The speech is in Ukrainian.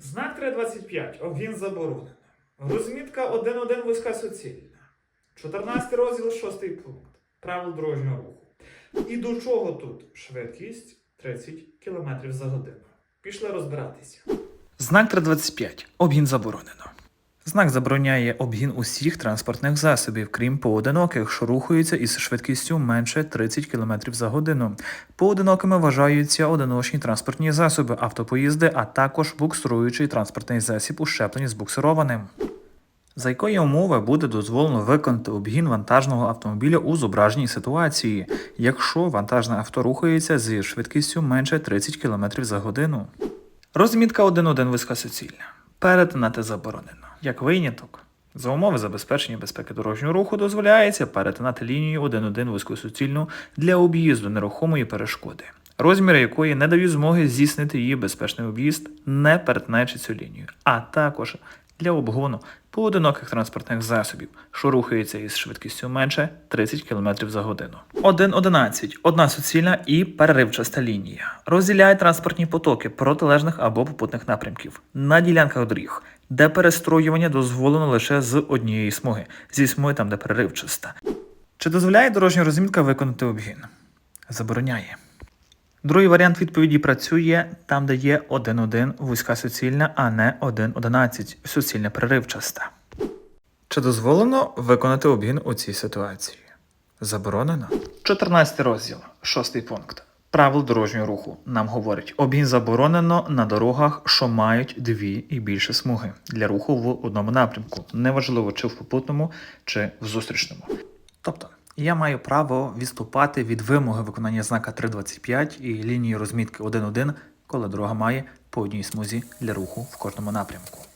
Знак 325. Обгін заборонено. Розмітка 1.1 вузька суцільна. 14 розділ 6 пункт. Правил дорожнього руху. І до чого тут швидкість 30 км за годину. Пішли розбиратися. Знак 325. Обгін заборонено. Знак забороняє обгін усіх транспортних засобів, крім поодиноких, що рухаються із швидкістю менше 30 км за годину. Поодинокими вважаються одиночні транспортні засоби, автопоїзди, а також буксируючий транспортний засіб, ущеплений з буксированим. За якої умови буде дозволено виконати обгін вантажного автомобіля у зображеній ситуації, якщо вантажне авто рухається зі швидкістю менше 30 км за годину. Розмітка 1.1 вузькосуцільна. Перетинати заборонено. Як виняток. За умови забезпечення безпеки дорожнього руху дозволяється перетинати лінію 1.1 вузькосуцільну для об'їзду нерухомої перешкоди, розміри якої не дають змоги здійснити її безпечний об'їзд, не перетинаючи цю лінію, а також для обгону поодиноких транспортних засобів, що рухаються із швидкістю менше 30 км за годину. 1.11. Одна суцільна і переривчаста лінія. Розділяє транспортні потоки протилежних або попутних напрямків на ділянках доріг, де перестроювання дозволено лише з однієї смуги, зі смуги там, де переривчаста. Чи дозволяє дорожня розмітка виконати обгін? Забороняє. Другий варіант відповіді працює там, де є 1.1 вузька суцільна, а не 1.11 суцільна переривчаста. Чи дозволено виконати обгін у цій ситуації? Заборонено. 14 розділ, 6 пункт. Правил дорожнього руху нам говорить, обгін заборонено на дорогах, що мають дві і більше смуги для руху в одному напрямку, неважливо чи в попутному, чи в зустрічному. Тобто, я маю право відступати від вимоги виконання знака 325 і лінії розмітки 1.1, коли дорога має по одній смузі для руху в кожному напрямку.